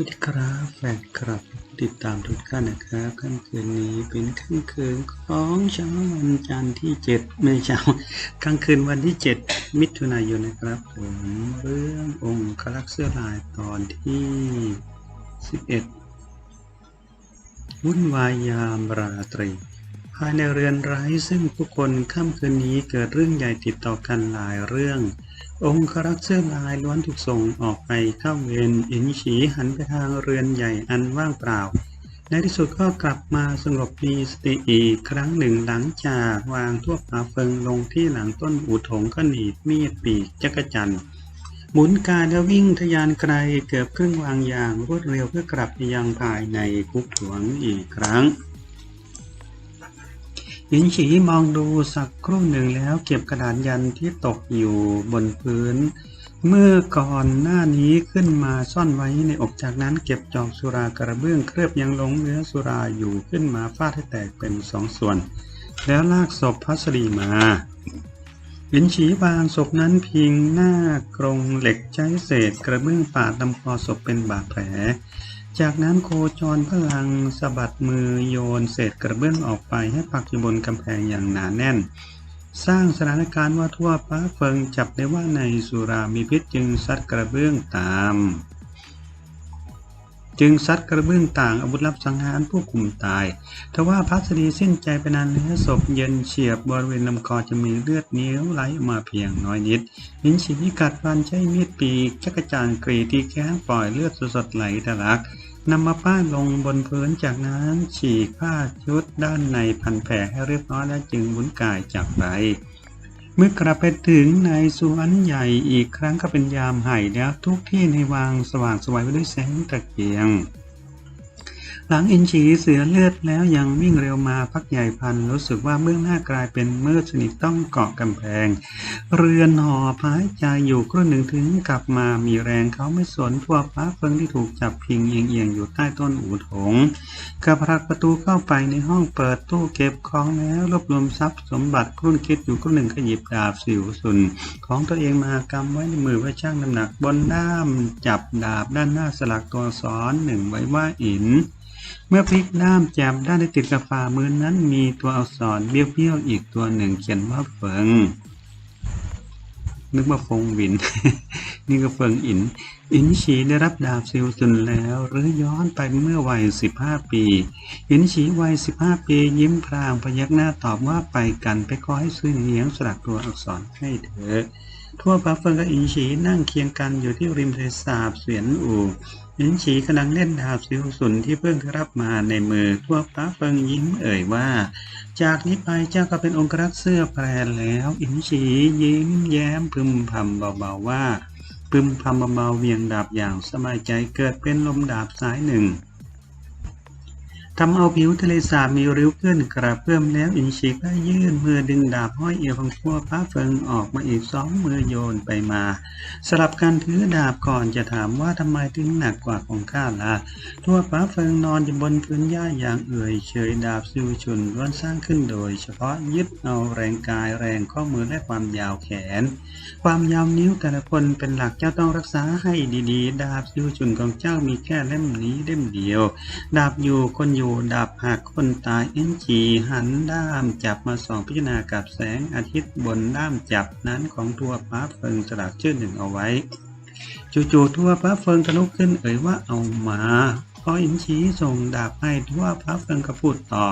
วัสดีครับแฟนครับติดตามทุกท่านนะครับค่ำคืนนี้เป็นค่ำคืนของเช้าวันจันทร์ที่เจ็ดไม่เช้าค่ำคืนวันที่เจ็ดมิถุนายนนะครับผมเรื่ององค์คลักษ์เสื้อลายตอนที่สิบเอ็ดวุ่นวายยามราตรี ภายในเรือนไร้ซึ่งทุกคนค่ำคืนนี้เกิดเรื่องใหญ่ติดต่อกันหลายเรื่อง องครักษ์เสื้อลายล้วนถูกส่งออกไปเข้าเวรอินฉีหันไปทางเรือนใหญ่อันว่างเปล่า ในที่สุดก็กลับมาสงบมีสติอีกครั้งหนึ่งหลังจากวางทั่วปาเฟิงลงที่หลังต้นอูถงก็หนีบมีดปีกจักจันหมุนการแล้ววิ่งทะยานไกลเกือบครึ่งวางอย่างรวดเร็วเพื่อกลับไปยังภายในคุกหลวงอีกครั้ง หญิงฉีมองดูสักครู่หนึ่งแล้วเก็บกระดาษยันที่ตกอยู่บนพื้น เมื่อก่อนหน้านี้ขึ้นมาซ่อนไว้ในอกจากนั้นเก็บจอกสุรากระเบื้องเคลือบยังหลงเนื้อสุราอยู่ขึ้นมาฟาดให้แตกเป็นสองส่วน แล้วลากศพพัสดีมาหญินฉีวางศพนั้นพิงหน้ากรงเหล็กใช้เศษกระเบื้องปาดลำคอศพเป็นบาดแผล จากนั้นโคจรพลังสะบัดมือโยนเศษกระเบื้องออกไปให้ปักอยู่บนกำแพงอย่างหนาแน่น สร้างสถานการณ์ว่าทั่วป้าเฟิงจับได้ว่าในสุรามีพิษจึงซัดกระเบื้องตาม จึงซัดกระเบื้องต่างอาวุธลับสังหารผู้คุมตาย ทว่าพัสดีสิ้นใจไปนานแล้วศพเย็นเฉียบบริเวณลำคอจะมีเลือดเนี้ยวไหลออกมาเพียงน้อยนิดหินฉีนิกัดฟันใช้มีดปีกจักรจานกรีดที่แข้งปล่อยเลือดสดๆไหลทะลักนำมาป้ายลงบนพื้นจากนั้นฉีกผ้าชุดด้านในพันแผลให้เรียบร้อยแล้วจึงหมุนกายจากไป เมื่อกลับไปถึงในสวนใหญ่อีกครั้งก็เป็นยามไห่แล้วทุกที่ในวางสว่างสวยไปด้วยแสงตะเกียง หลังอินฉีเสือเลือดแล้วยังวิ่งเร็วมาพักใหญ่พัน รู้สึกว่าเบื้องหน้ากลายเป็นมืดสนิทต้องเกาะกำแพง เรือนหอพายใจอยู่ครู่หนึ่งถึงกลับมามีแรงเขาไม่สนพวฟ้าเฟิงที่ถูกจับพิงเอียงๆอยู่ใต้ต้นอูถงกระพรักประตูเข้าไปในห้องเปิดตู้เก็บของแล้วรวบรวมทรัพย์สมบัติครุ่นคิดอยู่ครู่หนึ่งก็หยิบดาบสิวสุน ของตัวเองมากำไว้ในมือไว้ช่างน้ำหนักบนด้ามจับดาบด้านหน้าสลักตัวสอนหนึ่งไว้ว่าอิน เมื่อพลิกด้ามจับด้านที่ติดกับฝ่ามือนั้นมีตัวอักษรเบี้ยวๆอีกตัวหนึ่งเขียนว่าเฟิง นึกว่าฟงวิน นี่ก็เฟิงอิน อินฉีได้รับดาบซิลซุนแล้ว หรือย้อนไปเมื่อวัย 15 ปี อินฉีวัย 15 ปียิ้มพรางพยักหน้าตอบว่าไปกันไปขอให้ซื้อเหนียงสลักตัวอักษรให้เถอะทั่วฟ้าเฟิงกับอินฉีนั่งเคียงกันอยู่ที่ริมทะเลสาบเสวียนอู่ หญินฉีกำลังเล่นดาบซิวสุนที่เพิ่งได้รับมาในมือทั่วฟ้าเฟิงยิ้มเอ่ยว่า จากนี้ไปเจ้าก็เป็นองครักษ์เสื้อแพรแล้วอินฉียิ้มแย้มพึมพำเบาๆว่าพึมพำเบาๆเวียงดาบอย่างสบายใจเกิดเป็นลมดาบสายหนึ่ง ทำเอาผิวทะเลสาบมีริ้วขึ้นกระเพื่อมแล้วอินชีก็ยื่นมือดึงดาบห้อยเอวของทั่วฟ้าเฟิงออกมาอีกสองมือโยนไปมา สลับกันถือดาบก่อนจะถามว่าทำไมถึงหนักกว่าของข้าล่ะทั่วฟ้าเฟิงนอนอยู่บนพื้นหญ้าอย่างเอื่อยเฉยดาบซิวชุนล้วนสร้างขึ้นโดย เฉพาะยึดเอาแรงกายแรงข้อมือและความยาวแขน ความยาวนิ้วแต่ละคนเป็นหลักเจ้าต้องรักษาให้ดีๆ ดาบซิวชุนของเจ้ามีแค่เล่มนี้เล่มเดียว ดาบอยู่คนอยู่ดาบหักคนตายเอ็นจีหันด้ามจับมาส่องพิจารณากับแสงอาทิตย์บนด้ามจับนั้นของทั่วฟ้าเฟิงสลักชื่อหนึ่งเอาไว้ จู่ๆทั่วพระเฟิงทะลุขึ้นเอ่ยว่าเอามาพออินชีส่งดาบให้ทั่วพระเฟิงก็พูดต่อ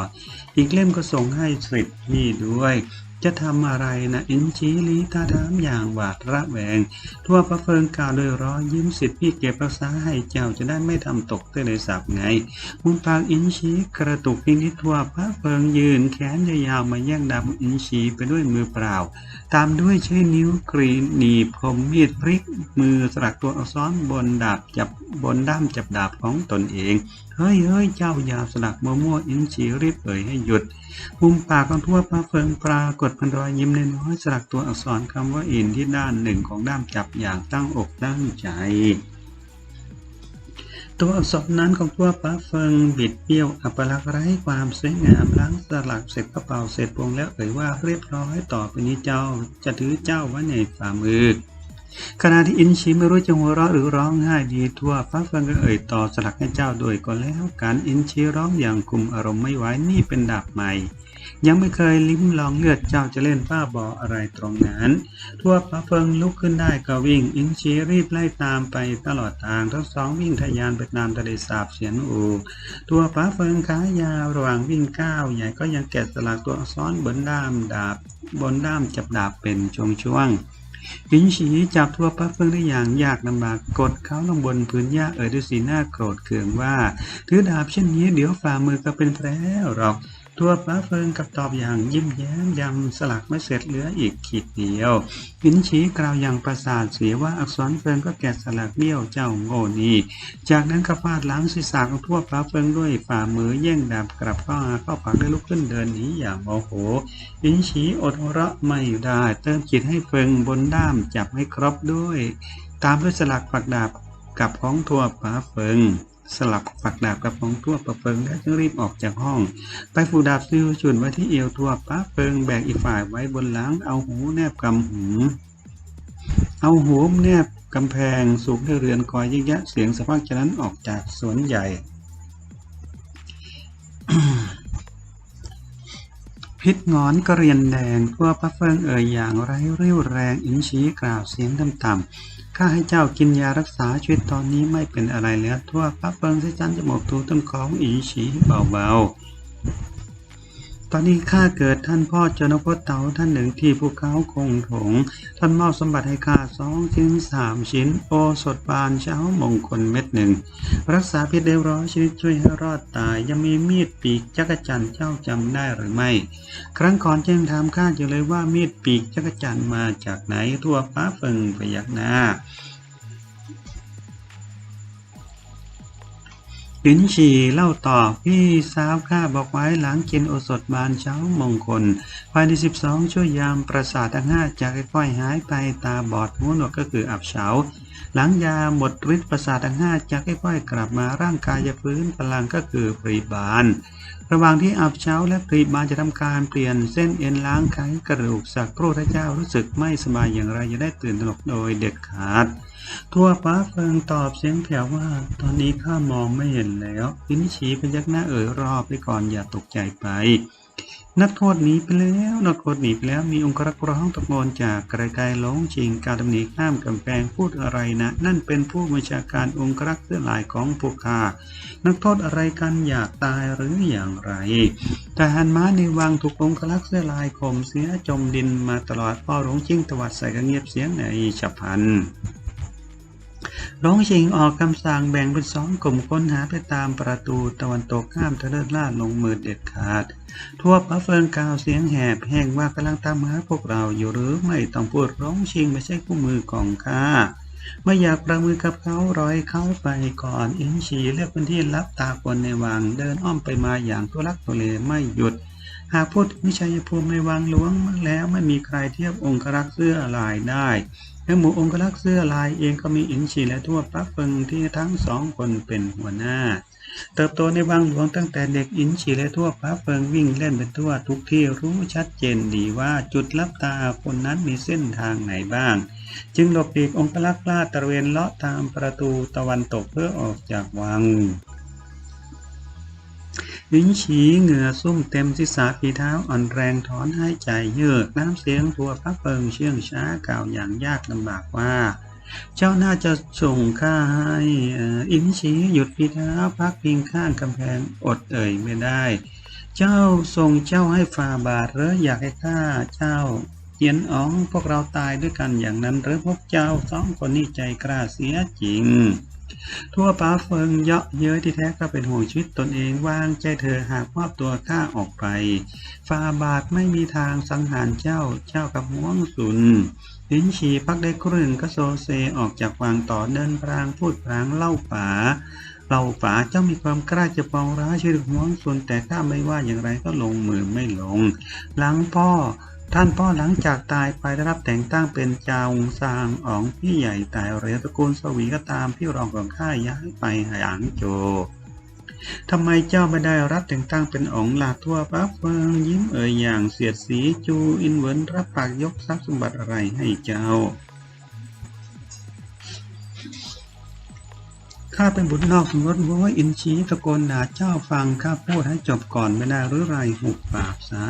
อีกเล่มก็ส่งให้สิทธิ์พี่ด้วย จะทำอะไรนะอินชีลีตาดามอย่างหวาดระแวง ทั่วพระเฟิงกล่าวโดยร้อยยิ้มสิทธิ์พี่เก็บรักษาให้เจ้าจะได้ไม่ทำตกทะเลสาบไง มุมปากอินชีกระตุกนิดๆทั่วพระเฟิงยืนแขนยาวๆมาแย่งดาบอินชีไปด้วยมือเปล่าตามด้วยใช้นิ้วกรีดหนีบคมมีดพลิกมือสลักตัวอักษรบนดาบจับบนด้ามจับดาบของตนเอง เฮ้ยเฮ้ยเจ้ายาสลักมั่วๆอินชีรีบเอ่ยให้หยุดมุมปากของทั่วพระเฟิงปรากฏพันรอยยิ้มน้อยสลักตัวอักษรคำว่าอินที่ด้านหนึ่งของด้ามจับอย่างตั้งอกตั้งใจ ตัวอักษรนั้นของทั่วฟ้าเฟิงบิดเบี้ยวอัปลักษณ์ไร้ความสวยงามล้างสลักเสร็จกระเป๋าเสร็จพวงแล้วเอ่ยว่าเรียบร้อยต่อไปนี้เจ้าจะถือเจ้าไว้ในฝ่ามือขณะที่อินชีไม่รู้จะหัวเราะหรือร้องไห้ดีทั่วฟ้าเฟิงก็เอ่ยต่อสลักให้เจ้าโดวยก็แล้วการอินชีร้องอย่างคุมอารมณ์ไม่ไหวนี่เป็นดาบใหม่ ยังไม่เคยลิ้มลองเลือดเจ้าจะเล่นบ้าบออะไรตรงนั้น ทั่วฟ้าเฟิงลุกขึ้นได้ก็วิ่ง อินชีรีบไล่ตามไปตลอดทางทั้งสองวิ่งทะยานไปตามทะเลสาบเสียงอูตัวฟ้าเฟิงขายาวระหว่างวิ่งก้าวใหญ่ก็ยังแกะสลักตัวอักษรบนด้ามดาบบนด้ามจับดาบเป็นช่วงๆอินฉีจับทั่วพระเฟืองได้อย่างยากลำบากกดเขาลงบนพื้นหญ้าเอ่ยด้วยสีหน้าโกรธเคืองว่า ถือดาบเช่นนี้เดี๋ยวฝ่ามือก็เป็นแผลหรอก ทั่วพระเฟืองกับตอบอย่างยิ้มแย้มยำสลักไม่เสร็จเหลืออีกขีดเดียวอินฉีกล่าวอย่างประสาทเสียว่าอักษรเฟืองก็แกะสลักเบี้ยวเจ้าโง่นี่จากนั้นก็ฟาดล้างศีรษะของทั่วพระเฟืองด้วยฝ่ามือแย่งดาบกลับเข้าหาเข้าผักได้ลุกขึ้นเดินหนีอย่างโมโหอินฉีอดระไม่ได้เติมจิตให้เฟิงบนด้ามจับให้ครบด้วย ตามด้วยสลักฝักดาบกับของทั่วป๋าเฟิง สลับฝักดาบกับของทั่วป๋าเฟิงแล้วจึงรีบออกจากห้อง ไปฟูดาบซิวจุนไว้ที่เอวทั่วป๋าเฟิงแบกอีกฝ่ายไว้บนหลังเอาหูแนบกำหูเอาหูแนบกำแพงสูงด้วยเรือนคอยยิ่งยะเสียงสะพักจากนั้นออกจากสวนใหญ่พิษงอนกระเรียนแดงทั่วพระเฟิงเอ่ยอย่างไร้เรี่ยวแรงอินชี้กล่าวเสียงต่ำๆ ข้าให้เจ้ากินยารักษาชีวิตตอนนี้ไม่เป็นอะไรแล้ว ทั่วพระเฟิงใส่จันจมูกทูต้นของอินชี้เบาๆ ตอนนี้ข้าเกิดท่านพ่อเจานพเตาท่านหนึ่งที่ภูเขาคงถง ท่านมอบสมบัติให้ข้าสองชิ้นสามชิ้น โอสดบานเช้ามงคลเม็ดหนึ่ง รักษาพิษได้ร้อยชนิดช่วยให้รอดตาย ยังมีมีดปีกจักรจันเจ้าจำได้หรือไม่ ครั้งก่อนแจ้งถามข้าอยู่เลยว่ามีดปีกจักรจันมาจากไหนทั่วฟ้าเฟิงพยักหน้า ลินชีเล่าต่อพี่สาวข้าบอกไว้หลังกินโอสถบานเช้ามงคล ภายใน 12 ชั่วยามประสาททั้งห้าจากค่อยๆหายไปตาบอดหูหนวกก็คืออับเฉาหลังยาหมดฤทธิ์ประสาททั้งห้าจากค่อยๆกลับมาร่างกายจะฟื้นพลังก็คือปรีบานระหว่างที่อับเช้าและปรีบานจะทำการเปลี่ยนเส้นเอ็นล้างไขกระดูกสักครู่พระเจ้ารู้สึกไม่สบายอย่างไรจะได้ตื่นตระหนกโดยเด็ดขาด ทั่วฟ้าเฟิงตอบเสียงแผ่วว่า ตอนนี้ข้ามองไม่เห็นแล้วพินิชีพยักหน้าเอ่ยรอบไปก่อนอย่าตกใจไป นักโทษหนีไปแล้วนักโทษหนีไปแล้วมีองค์รักษ์ร้องตะโกนจากไกลๆล้งชิงการดำหนีข้ามกำแพงพูดอะไรนะ นั่นเป็นผู้บัญชาการองค์รักษ์เสื้อลายของพวกข้านักโทษอะไรกันอยากตายหรืออย่างไรทหารม้าในวังถูกองค์รักษ์เสื้อลายข่มเสียจมดินมาตลอดพ่อหลวงจิ้งตวัดใส่กระเงียบเสียงในฉับพลัน ร้องชิงออกคำสั่งแบ่งเป็นสองกลุ่มค้นหาไปตามประตูตะวันตกข้ามทะเลลาดลงมือเด็ดขาด ทั่วพระเฟิงกาวเสียงแหบแห้งว่ากำลังตามหาพวกเราอยู่หรือไม่ต้องพูดร้องชิงไม่ใช่ผู้มือของข้าไม่อยากประมือกับเขารอยเขาไปก่อนอินชีเลือกพื้นที่รับตาคนในวังเดินอ้อมไปมาอย่างทุลักทุเลไม่หยุด หากพูดถึงชัยภูมิในวังหลวงแล้วไม่มีใครเทียบองครักษ์เสื้อลายได้และหมู่องครักษ์เสื้อลายเองก็มีอินชีและทั่วพระเฟิงที่ทั้งสองคนเป็นหัวหน้า เติบโตในวังหลวงตั้งแต่เด็กอินชีและทั่วพระเฟิงวิ่งเล่นไปทั่วทุกที่รู้ชัดเจนดีว่าจุดลับตาคนนั้นมีเส้นทางไหนบ้าง จึงหลบหลีกองคลักษ์ลาดตระเวนเลาะตามประตูตะวันตกเพื่อออกจากวัง ลินฉีเหงื่อซุ่มเต็มศีรษะฝีเท้าอ่อนแรงถอนหายใจเยือกน้ำเสียงทัวพระเฟิงเชื่องช้ากล่าวอย่างยากลำบากว่า เจ้าน่าจะส่งข้าให้อินชีหยุดฝีเท้าพักพิงข้างกำแพงอดเอ่ยไม่ได้ เจ้าส่งเจ้าให้ฝ่าบาทหรืออยากให้ข้าเจ้าเยียนอ๋องพวกเราตายด้วยกันอย่างนั้นหรือพวกเจ้าสองคนนี้ใจกล้าเสียจริง ทั่วป้าเฟิงเยาะเย้ยที่แท้ก็เป็นห่วงชีวิตตนเองวางใจเธอหากมอบตัวข้าออกไปฟาบาทไม่มีทางสังหารเจ้าเจ้ากับห่วงสุนลิ้นฉีพักได้ครึ่งก็โซเซออกจากวังต่อเดินพรางพูดพรางเล่าป๋าเล่าป๋าเจ้ามีความกล้าจะปองร้ายชีวิตห่วงสุนแต่ข้าไม่ว่าอย่างไรก็ลงมือไม่ลง หลังพ่อ ท่านพ่อหลังจากตายไปได้รับแต่งตั้งเป็นจาวงซางอ๋องพี่ใหญ่ตายหรือตระกูลสวีก็ตามพี่รองของข้าย้ายไปหยางโจทำไมเจ้าไม่ได้รับแต่งตั้งเป็นองค์ลาทั่วปั๊บเฟิงยิ้มเอ่ยอย่างเสียดสีจูอินเวนรับปากยกทรัพย์สมบัติอะไรให้เจ้าข้าเป็นบุตรนอกสมรสว่าอินชีตะโกนด่าเจ้าฟังข้าพูดให้จบก่อนไม่ได้หรือไรหุบปากซะ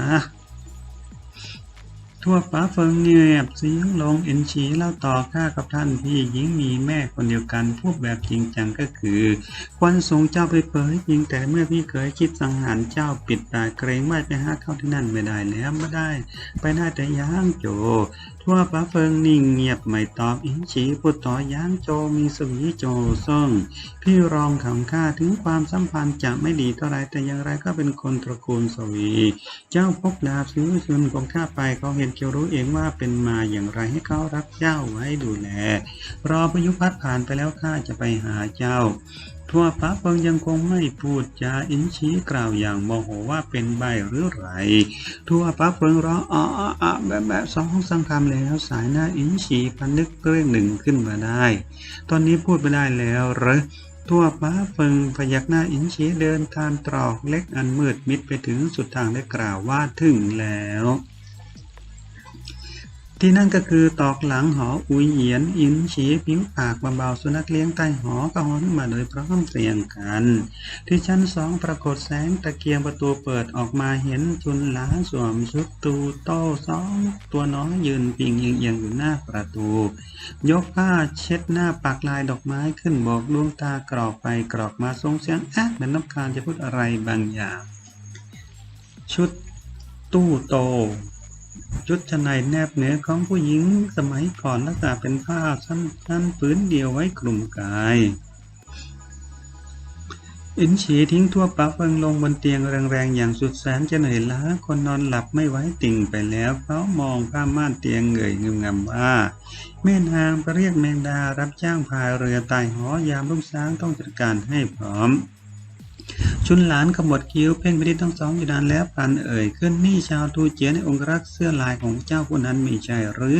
ทั่วฟ้าเฟิงเงียบเสียงลงเอ็นชีเล่าต่อข้ากับท่านพี่หญิงมีแม่คนเดียวกันพูดแบบจริงจังก็คือ ควันทรงเจ้าไปเผยจริงแต่เมื่อพี่เคยคิดสังหารเจ้าปิดตาเกรงว่าไปหาเข้าที่นั่นไม่ได้แล้วไม่ได้ ไปได้แต่ย่างโจ ทั่วฟ้าเฟิงนิ่งเงียบไม่ตอบอินชีพูดต่อย่างโจมีสวีโจซ่งพี่รองของข้าถึงความสัมพันธ์จะไม่ดีเท่าไรแต่อย่างไรก็เป็นคนตระกูลสวี เจ้าพกดาบซื้อชนของข้าไปเขาเห็นเกียวรู้เองว่าเป็นมาอย่างไรให้เขารับเจ้าไว้ดูแล รอพายุพัดผ่านไปแล้วข้าจะไปหาเจ้า ทั่วฟ้าเฟิงยังคงไม่พูดจาอินชี้กล่าวอย่างโมโหว่าเป็นใบหรือไร ทั่วฟ้าเฟิงร้องอ้ออ้อแบบแบบสองสังคำแล้วสายหน้าอินชีพันนึกเรื่องหนึ่งขึ้นมาได้ ตอนนี้พูดไม่ได้แล้วหรือทั่วฟ้าเฟิงพยักหน้าอินชีเดินตามตรอกเล็กอันมืดมิดไปถึงสุดทางได้กล่าวว่าถึงแล้ว ที่นั่นก็คือตอกหลังหออุยเหยียน อินฉีผิวปากเบาๆสุนัขเลี้ยงใต้หอก็หอนมาโดยพร้อมเพรียงกัน ที่ชั้นสองปรากฏแสงตะเกียงประตูเปิดออกมาเห็นจุนหลาสวมชุดตูโต้สองตัวน้อยยืนพิงเอียงๆอยู่หน้าประตู ยกผ้าเช็ดหน้าปากลายดอกไม้ขึ้นบอกดวงตากรอกไปกรอกมาทรงเสียงอ๊ะเหมือนต้องการจะพูดอะไรบางอย่าง ชุดตู้โต ชุดชั้นในแนบเหนือของผู้หญิงสมัยก่อนลักษณะเป็นผ้าสั้นๆผืนเดียวไว้คลุมกายอินฉีทิ้งทั่วปะเฟิงลงบนเตียงแรงๆอย่างสุดแสนจะเหนื่อยล้าคนนอนหลับไม่ไหวติ่งไปแล้วเขามองผ้าม่านเตียงเงยงึมงำว่า แม่นางไปเรียกแมงดารับจ้างพายเรือตายหอยามรุ่งสางต้องจัดการให้พร้อม ชุนหลานขมวดคิ้วเพ่งไปที่ทั้งสองอยู่นานแล้วพลันเอ่ยขึ้นนี่ชาวทูเจียในองครักษ์เสื้อลายของเจ้าผู้นั้นไม่ใช่หรือ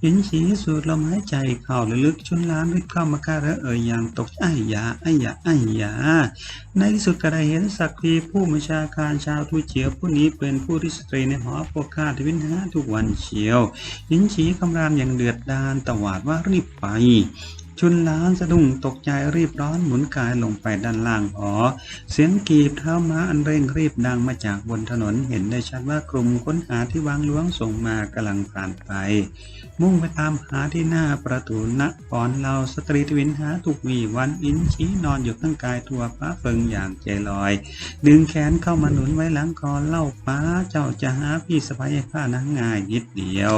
หญินฉีสูดลมหายใจเข้าลึกๆชุนหลานรีบเข้ามาก้าและเอ่ยอย่างตกใจอ้ายยาอ้ายยาอ้ายาในที่สุดก็ไดเห็นสักทีผู้บัญชาการชาวทูเจียผู้นี้เป็นผู้ที่สตรีในหอพวกข้าทวินหาทุกวันเชียวหญินฉีคำรามอย่างเดือดดาลตวาดว่ารีบไป ชุนล้านสะดุ้งตกใจรีบร้อนหมุนกายลงไปด้านล่างหอ เสียงกีบเท้าม้าอันเร่งรีบดังมาจากบนถนนเห็นได้ชัดว่ากลุ่มค้นหาที่วางล้วงส่งมากำลังผ่านไป มุ่งไปตามหาที่หน้าประตูนครเราสตรีทวินหาทุกวีวันอินชี้นอนอยู่ข้างกายทั่วฟ้าเฟิงอย่างใจลอย ดึงแขนเข้ามาหนุนไว้หลังคอเล่าป้าเจ้าจะหาพี่สะพ้ายข้านังง่ายนิดเดียว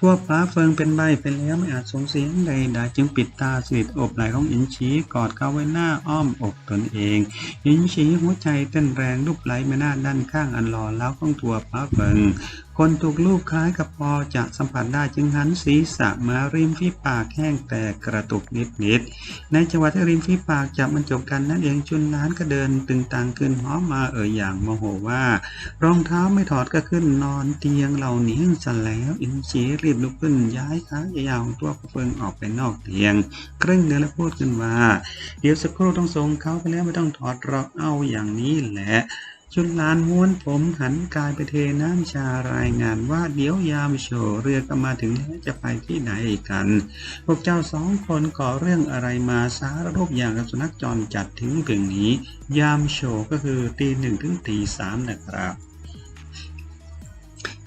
พวกพระเฟิงเป็นใบเป็นแล้วไม่อาจสงเสียงใดๆจึงปิดตาสนิทอบไหลของอินชีกอดเขาไว้หน้าอ้อมอกตนเอง อินชีหัวใจเต้นแรงรูปไหลมาหน้าด้านข้างอันหล่อแล้วของตัวพระเฟิง คนถูกลูกคล้ายกับพอจะสัมผัสได้จึงหันศีรษะมาริมฝีปากแห้งแต่กระตุกนิดๆในจังหวะที่ริมฝีปากจับมันจบกันนั่นเองจุนล้านก็เดินตึงตังขึ้นหอมมาเอ่ยอย่างโมโหว่า รองเท้าไม่ถอดก็ขึ้นนอนเตียงเหล่านี้ซะแล้วอินชีรีบลุกขึ้นย้ายขายาวๆของตัวเฟิงออกไปนอกเตียงเคร่งเดินและพูดขึ้นว่า เดี๋ยวสักครู่ต้องส่งเขาไปแล้วไม่ต้องถอดหรอกเอาอย่างนี้แหละ ชุนลานม้วนผมหันกายไปเทน้ำชารายงานว่าเดี๋ยวยามโชว์เรือก็มาถึงแล้วจะไปที่ไหนกัน พวกเจ้าสองคนก่อเรื่องอะไรมาสารรูปอย่างกับสุนัขจรจัดถึงเพียงนี้ ยามโชว์ก็คือตีหนึ่งถึงตีสามนะครับ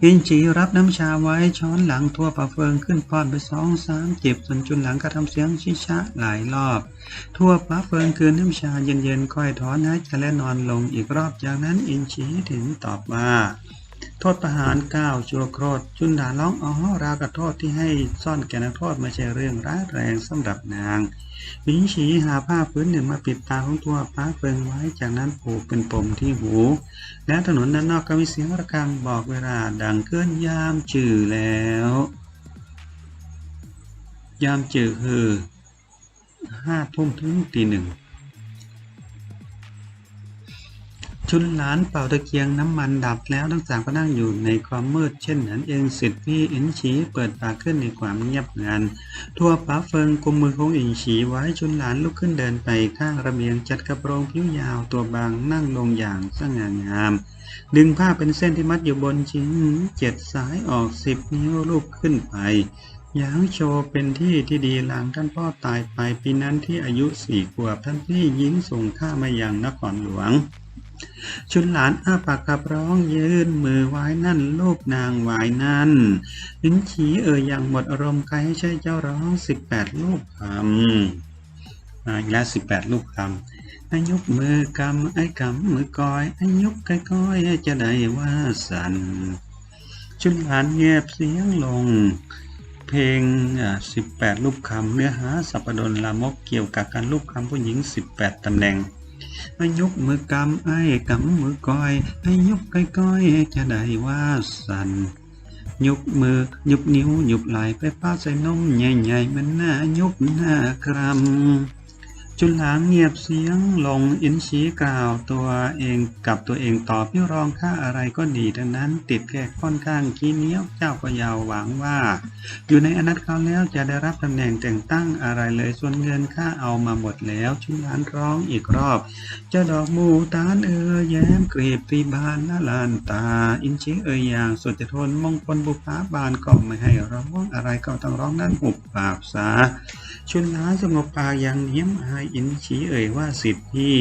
อินจีรับน้ำชาไว้ช้อนหลังทั่วปะเฟิงขึ้นพอดไปสองสามเจ็บส่วนจุนหลังก็ทำเสียงชิชะหลายรอบ ทั่วปะเฟิงคืนน้ำชาเย็นๆค่อยถอนหายใจและนอนลงอีกรอบจากนั้นอินชีถึงตอบว่า โทษประหารก้าชั่วโครดจุนดาร้องอ๋อราวกับโทษที่ให้ซ่อนแก่นักโทษไม่ใช่เรื่องร้ายแรงสำหรับนางหญิงฉีหาผ้าพื้นหนึ่งมาปิดตาของตัวป้าเฟิงไว้จากนั้นผูกเป็นปมที่หู และถนนด้านนอกก็มีเสียงระฆังบอกเวลาดังเคลื่อนยามจื่อแล้ว ยามจื่อคือห้าทุ่มถึงตีหนึ่ง ชุนหลานเป่าตะเกียงน้ำมันดับแล้วทั้งสามก็นั่งอยู่ในความมืดเช่นนั้นเองสิทธิ์พี่อินฉีเปิดปากขึ้นในความเงียบงัน ทั่วป้าเฟิงกุมมือของอินฉีไว้ชุนหลานลุกขึ้นเดินไปข้างระเบียงจัดกระโปรงผิวยาวตัวบางนั่งลงอย่างสง่างาม ดึงผ้าเป็นเส้นที่มัดอยู่บนชิ้นเจ็ดสายออกสิบนิ้วลูกขึ้นไปยางโชว์เป็นที่ที่ดีหลังท่านพ่อตายไปปีนั้นที่อายุสี่ขวบท่านพี่ยิงส่งข้ามายังนครหลวง ชุนหลานอ้าปากกับร้องยืนมือไหว้นั่นลูกนางไหวนั่นลินฉีเอ่ยอย่างหมดอารมณ์ใครให้ใช่เจ้าร้องสิบแปดลูกคำมาอีกแล้วสิบแปดลูกคำอายกมือกำไอ้กำมือก้อยอายกไก่ก้อยจะได้ว่าสันชุนหลานเงียบเสียงลงเพลงสิบแปดรูปคำ เนื้อหาสัพพดลลามก เกี่ยวกับการรูปคำผู้หญิงสิบแปดตำแหน่ง ให้ยกมือกำไอ้กำมือก้อยให้ยกไก่ก้อยจะได้ว่าสันยุกมือยุกนิ้วยุกไหลไปป้าใส่นมใหญ่ๆมันหน้ายุกหน้าครำ จุนหลางเงียบเสียงลงอินชีกล่าวตัวเองกับตัวเองตอบพี่รองค่าอะไรก็ดีทั้งนั้น ติดแค่ค่อนข้างขี้เหนี้ยวเจ้าก็ยาวหวังว่า อยู่ในอนัตเขาแล้วจะได้รับตำแหน่งแต่งตั้งอะไรเลยส่วนเงินค่าเอามาหมดแล้วชุนหลานร้องอีกรอบ เจ้าดอกมูตานเออแย้มกรีบตีบานนาลานตา อินชีเอ่ยอย่างสุดจะทนมงคลบุพาบานก็ไม่ให้ร้องอะไรก็ต้องร้องนั้นหุบปากสา ชุนล้าสงบปากอย่างเนียมอายอินฉีเอ่ยว่าสิทธิพี่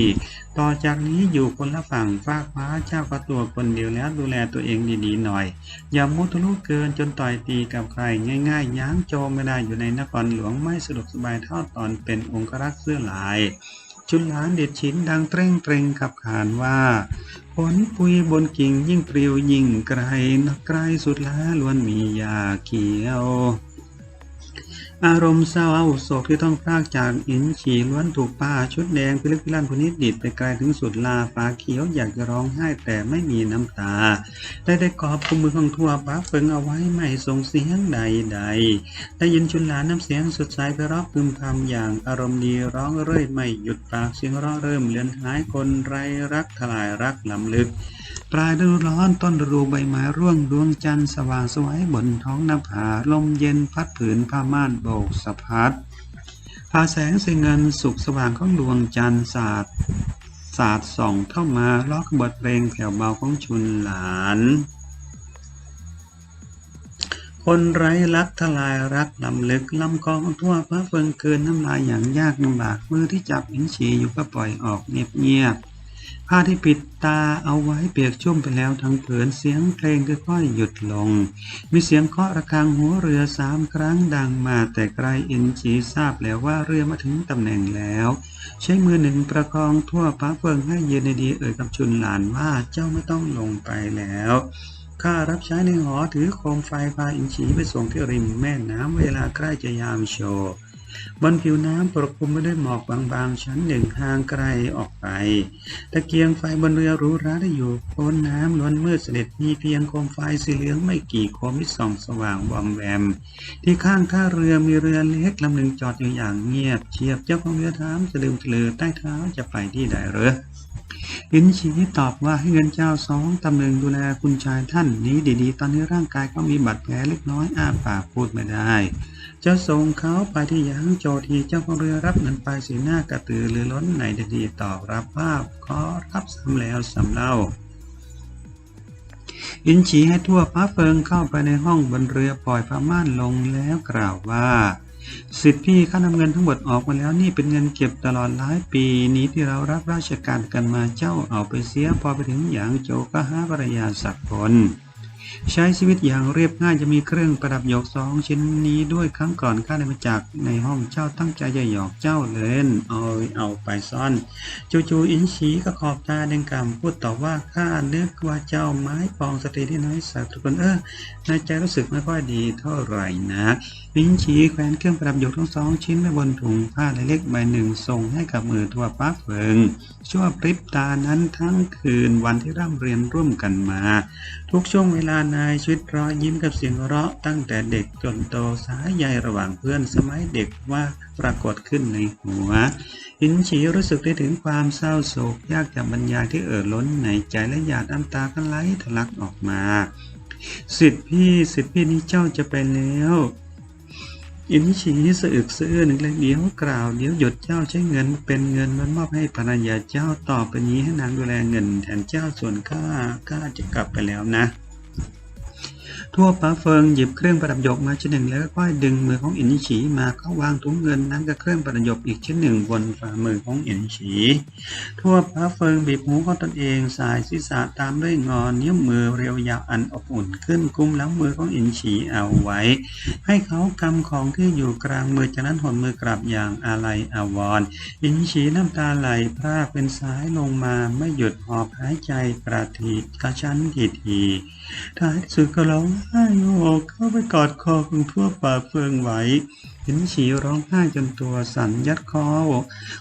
ต่อจากนี้อยู่คนละฝั่งฟากฟ้าเจ้าก็ตัวคนเดียวแล้วดูแลตัวเองดีๆหน่อย อย่ามุทะลุเกินจนต่อยตีกับใครง่ายๆย้างโจมไม่ได้อยู่ในนครหลวงไม่สะดวกสบายเท่าตอนเป็นองครักษ์เสื้อลายชุนหลานเด็ดชิ้นดังเตร่งเตรงขับขานว่าผลปุยบนกิ่งยิ่งปลิวยิ่งไกลนักไกลสุดล้าล้วนมียาเขียว อารมณ์เศร้าโศกที่ต้องพรากจากอินฉีล้วนถูกป้าชุดแดงพิลึกพิลั่นพนิดดิดไปไกลถึงสุดลาฟ้าเขียวอยากจะร้องไห้แต่ไม่มีน้ำตา ได้ได้กอบกุมมือของทั่วป้าเฟิงเอาไว้ไม่ส่งเสียงใดใดได้ยินชุนหลานน้ำเสียงสดใสไปรอบพึมพำอย่างอารมณ์ดีร้องเรื่อยไม่หยุดปากเสียงร้องเริ่มเลือนหายคนไรรักทลายรักลำลึก ปลายฤดูร้อนต้นฤดูใบไม้ร่วงดวงจันทร์สว่างสวยบนท้องนภาลมเย็นพัดผืนผ้าม่านโบกสะพัดพาแสงสีเงินสุกสว่างของดวงจันทร์สาดสาดส่องเข้ามาล็อกบทเพลงแผ่วเบาของชุนหลาน คนไร้รักทลายรักลำลึกลำคองทั่วพระเฟิงเกินน้ำลายอย่างยากลำบากมือที่จับหินฉีอยู่ก็ปล่อยออกเงียบๆ ผ้าที่ปิดตาเอาไว้เปียกชุ่มไปแล้วทั้งเผือนเสียงเพลงค่อยๆหยุดลง มีเสียงเคาะระฆังหัวเรือสามครั้งดังมาแต่ไกลอินจีทราบแล้วว่าเรือมาถึงตำแหน่งแล้ว ใช้มือหนึ่งประคองทั่วพระเฟิงให้เย็นดีเอ่ยกับชุนหลานว่าเจ้าไม่ต้องลงไปแล้วข้ารับใช้ในหอถือโคมไฟพาอินชีไปส่งที่ริมแม่น้ำเวลาใกล้จะยามโชว์ บนผิวน้ำปกคลุมไปด้วยหมอกบางๆ ชั้นหนึ่งห่างไกลออกไป ตะเกียงไฟบนเรือรูหราได้อยู่โพ้นน้ำล้วนมืดสนิทมีเพียงโคมไฟสีเหลืองไม่กี่โคมที่ส่องสว่างวอมแวม ที่ข้างท่าเรือมีเรือเล็กลำหนึ่งจอดอยู่อย่างเงียบเชียบเจ้าของเรือถามสะลืมสลือใต้เท้าจะไปที่ใดหรือลินชีตอบว่าให้เงินเจ้าสองตำหน่งดูแลคุณชายท่านนี้ดีๆ ตอนนี้ร่างกายเขามีบาดแผลเล็กน้อยอ้าปากพูดไม่ได้ จะส่งเขาไปที่หยางโจทีเจ้าของเรือรับเงินไปสีหน้ากระตือรือร้นในทันทีตอบรับว่าขอรับซ้ำแล้วซ้ำเล่าอินฉีให้ทั่วพระเฟิงเข้าไปในห้องบนเรือปล่อยผ้าม่านลงแล้วกล่าวว่าสิทธิพี่ข้านำเงินทั้งหมดออกมาแล้วนี่เป็นเงินเก็บตลอดหลายปีนี้ที่เรารับราชการกันมาเจ้าเอาไปเสียพอไปถึงหยางโจก็หาภรรยาสักคน ใช้ชีวิตอย่างเรียบง่ายจะมีเครื่องประดับหยกสองชิ้นนี้ด้วยครั้งก่อนข้าได้มาจากในห้องเจ้าตั้งใจจะหยอกเจ้าเล่นเอาเอาไปซ่อนจู่ๆอินชีก็ขอบตาเดงกำพูดตอบว่าข้านึกว่าเจ้าไม้ปองสตรีที่น้อยสักทุกคนเออในใจรู้สึกไม่ค่อยดีเท่าไหร่นะอินชีแขวนเครื่องประดับหยกทั้งสองชิ้นไว้บนถุงผ้าเล็กๆใบหนึ่งส่งให้กับมือทั่วป้าเฟิงชั่วพริบตานั้นทั้งคืนวันที่ร่ำเรียนร่วมกันมา ทุกช่วงเวลานายชีวิตรอยยิ้มกับเสียงเราะตั้งแต่เด็กจนโตสายใยระหว่างเพื่อนสมัยเด็กว่าปรากฏขึ้นในหัวหินฉีรู้สึกได้ถึงความเศร้าโศกยากจะบรรยายที่เอ่อล้นในใจและหยาดน้ำตาก็ไหลทะลักออกมา สิทธิพี่สิทธิพี่นี้เจ้าจะไปแล้ว อินฉีสะอึกสะอื้นหนึ่งเลยเดียวกล่าวเดียวหยดเจ้าใช้เงินเป็นเงินมันมอบให้ภรรยาเจ้าต่อไปนี้ให้นางดูแลเงินแทนเจ้าส่วนข้าข้าจะกลับไปแล้วนะ ทั่วป้าเฟิงหยิบเครื่องประดับหยกมาชิ้นหนึ่งแล้วก็ค่อยดึงมือของอินฉีมาเข้าวางถุงเงินนั้นกับเครื่องประดับหยกอีกชิ้นหนึ่งบนฝ่ามือของอินฉีทั่วป้าเฟิงบีบหูของตนเองสายศีรษะตามด้วยงอนนิ้วมือเรียวยาวอันอบอุ่นขึ้นกุมหลังมือของอินฉีเอาไว้ ให้เขากำของที่อยู่กลางมือจากนั้นหนมือกลับอย่างอาลัยอาวรณ์อินฉีน้ำตาไหลพรากเป็นสายลงมาไม่หยุดหอบหายใจประทีกระชั้นทีทีท้ายสุดก็ร้องไห้โหเข้าไปกอดคอของทั่วป่าเฟืองไหว นฉีร้องไห้จนตัวสั่นยัดคอ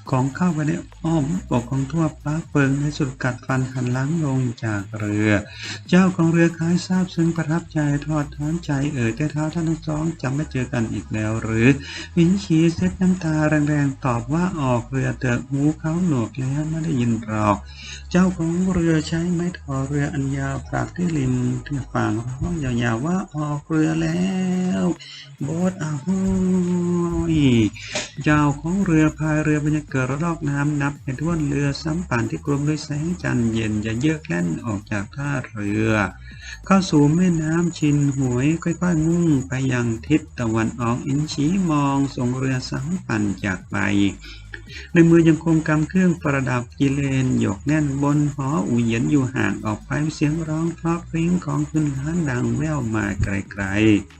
ของเข้าไปในอ้อมอกของทั่วป้าเฟิงในสุดกัดฟันหันหลังลงจากเรือ เจ้าของเรือคล้ายทราบซึ้งประทับใจทอดท้อนใจเอ่ยแต่เท้าท่านทั้งสองจะไม่เจอกันอีกแล้วหรือวินชีเซ็ดน้ำตาแรงๆตอบว่าออกเรือเถอะหูเขาหนวกแล้วไม่ได้ยินหรอก เจ้าของเรือใช้ไม้ถอเรืออันยาวปากที่ริมที่ฝั่งร้องยาวๆว่าออกเรือแล้วโบสอาห้อยเจ้าของเรือพายเรือบรรยากาศระลอบน้ำนับเป็นท่วนเรือซ้ำปั่นที่กลมด้วยแสงจันทร์เย็นจะเยือกแล่นออกจากท่าเรือ เข้าสู่แม่น้ำชินหวยค่อยๆมุ่งไปยังทิศตะวันออกอินชีมองส่งเรือสังปั่นจากไปในมือยังคงกำเครื่องประดับกิเลนหยกแน่นบนหออูเหยียนอยู่ห่างออกไปเสียงร้องเพราะพริ้งของขึ้นล้านดังแว่วมาไกลๆ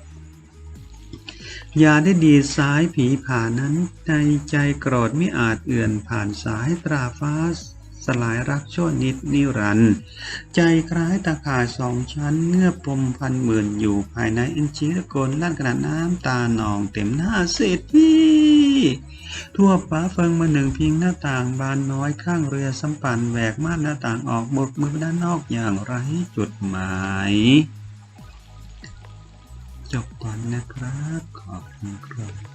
ยาได้ดีสายผีผ่านั้นในใจโกรธไม่อาจเอื่อนผ่านสายตราฟ้าสลายรักชั่วนิดนิรัน ใจคล้ายตาข่ายสองชั้นเงื่อปมพันหมื่นอยู่ภายในอินชีตะโกนลั่นขนาดน้ำตาหนองเต็มหน้าเศรษฐีทั่วฟ้าเฟิงมาหนึ่งพิงหน้าต่างบานน้อยข้างเรือสำปันแหวกม่านหน้าต่างออกหมดมือด้านนอกอย่างไร้จุดหมาย จบก่อนนะครับ ขอบคุณครับ